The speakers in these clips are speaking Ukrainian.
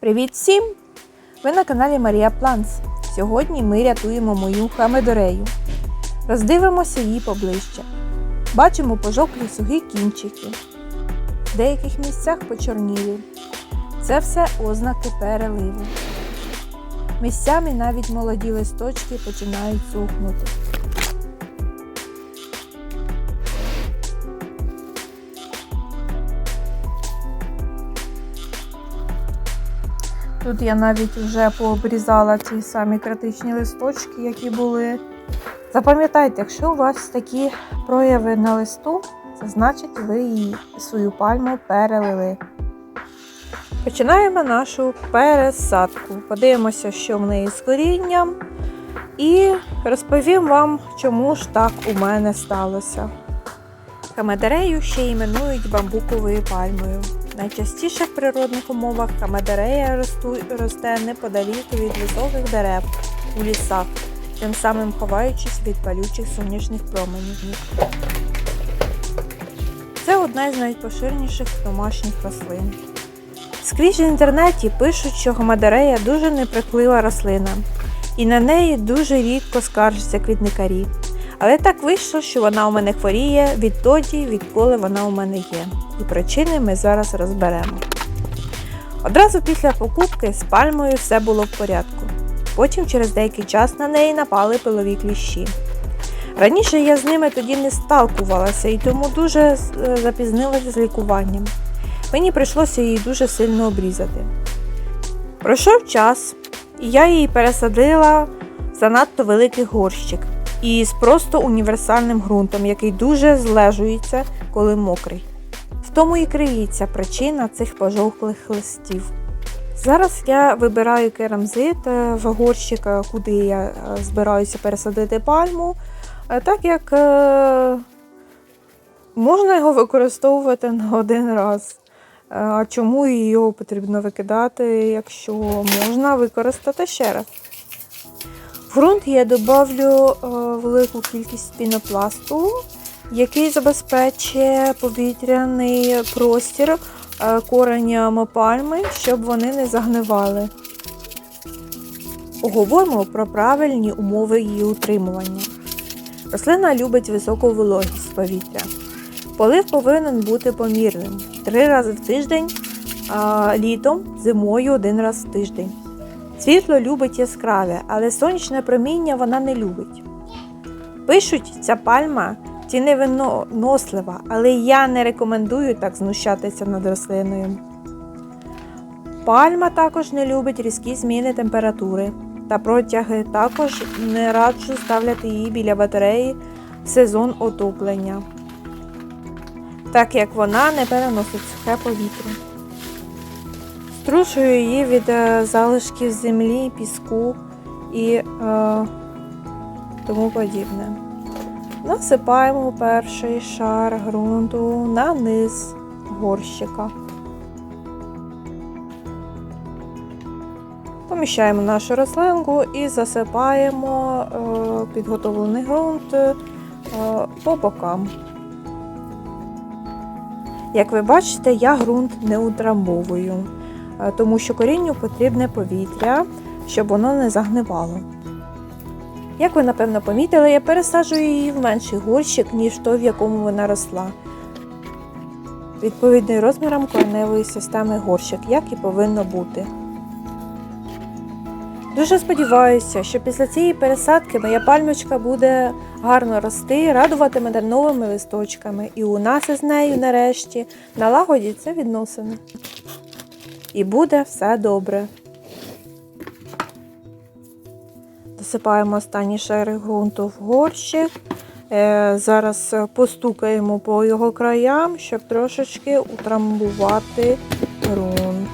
Привіт всім! Ви на каналі Марія Планс. Сьогодні ми рятуємо мою хамедорею. Роздивимося її поближче. Бачимо пожовклі сухі кінчики. В деяких місцях почорнілі. Це все ознаки переливу. Місцями навіть молоді листочки починають сухнути. Тут я навіть вже пообрізала ті самі критичні листочки, які були. Запам'ятайте, якщо у вас такі прояви на листу, це значить ви її свою пальму перелили. Починаємо нашу пересадку. Подивимося, що в неї з корінням. І розповім вам, чому ж так у мене сталося. Хамедерею ще іменують бамбуковою пальмою. Найчастіше в природних умовах хамедерея росту- росте неподалік від високих дерев у лісах, тим самим ховаючись від палючих сонячних променів. Це одна з найпоширеніших домашніх рослин. Скрізь в інтернеті пишуть, що гамадерея дуже неприклива рослина, і на неї дуже рідко скаржаться квітникарі. Але так вийшло, що вона у мене хворіє відтоді, відколи вона у мене є. І причини ми зараз розберемо. Одразу після покупки з пальмою все було в порядку. Потім через деякий час на неї напали пилові кліщі. Раніше я з ними тоді не сталкувалася і тому дуже е, запізнилася з лікуванням. Мені прийшлося її дуже сильно обрізати. Пройшов час, і я її пересадила в занадто великий горщик із просто універсальним ґрунтом, який дуже злежується, коли мокрий. В тому і криється причина цих пожовклих листів. Зараз я вибираю керамзит е, в горщик, е, куди я е, збираюся пересадити пальму, так як можна його використовувати на один раз. Е, чому його потрібно викидати, якщо можна використати ще раз? В ґрунт я додавлю е, велику кількість пінопласту, який забезпечує повітряний простір е, кореням пальми, щоб вони не загнивали. Поговоримо про правильні умови її утримування. Рослина любить високу вологість повітря. Полив повинен бути помірним три рази в тиждень, а літом, зимою один раз в тиждень. Світло любить яскраве, але сонячне проміння вона не любить. Пишуть, ця пальма тіневинослива, але я не рекомендую так знущатися над рослиною. Пальма також не любить різкі зміни температури та протяги. Також не раджу ставляти її біля батареї в сезон отоплення, так як вона не переносить сухе повітря. Струшую її від е, залишків землі, піску і е, тому подібне. Насипаємо перший шар ґрунту на низ горщика. Поміщаємо нашу рослинку і засипаємо е, підготовлений ґрунт е, по бокам. Як ви бачите, я ґрунт не утрамбовую, е, тому що корінню потрібне повітря, щоб воно не загнивало. Як ви напевно помітили, я пересаджую її в менший горщик, ніж той, в якому вона росла. Відповідний розмірам кореневої системи горщик, як і повинно бути. Дуже сподіваюся, що після цієї пересадки моя пальмочка буде гарно рости, радувати мене новими листочками, і у нас із нею нарешті налагодяться відносини. І буде все добре. Досипаємо останні шари ґрунту в горщик. Е, Зараз постукаємо по його краям, щоб трошечки утрамбувати ґрунт.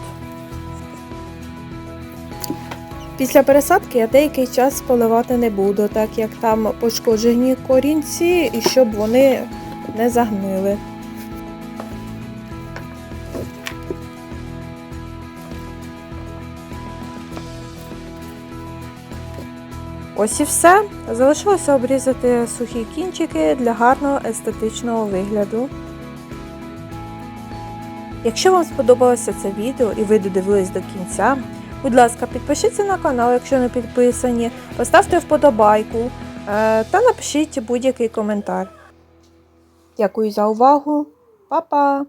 Після пересадки я деякий час поливати не буду, так як там пошкоджені корінці і щоб вони не загнили. Ось і все. Залишилося обрізати сухі кінчики для гарного естетичного вигляду. Якщо вам сподобалося це відео і ви додивились до кінця, будь ласка, підпишіться на канал, якщо не підписані, поставте вподобайку е, та напишіть будь-який коментар. Дякую за увагу. Па-па!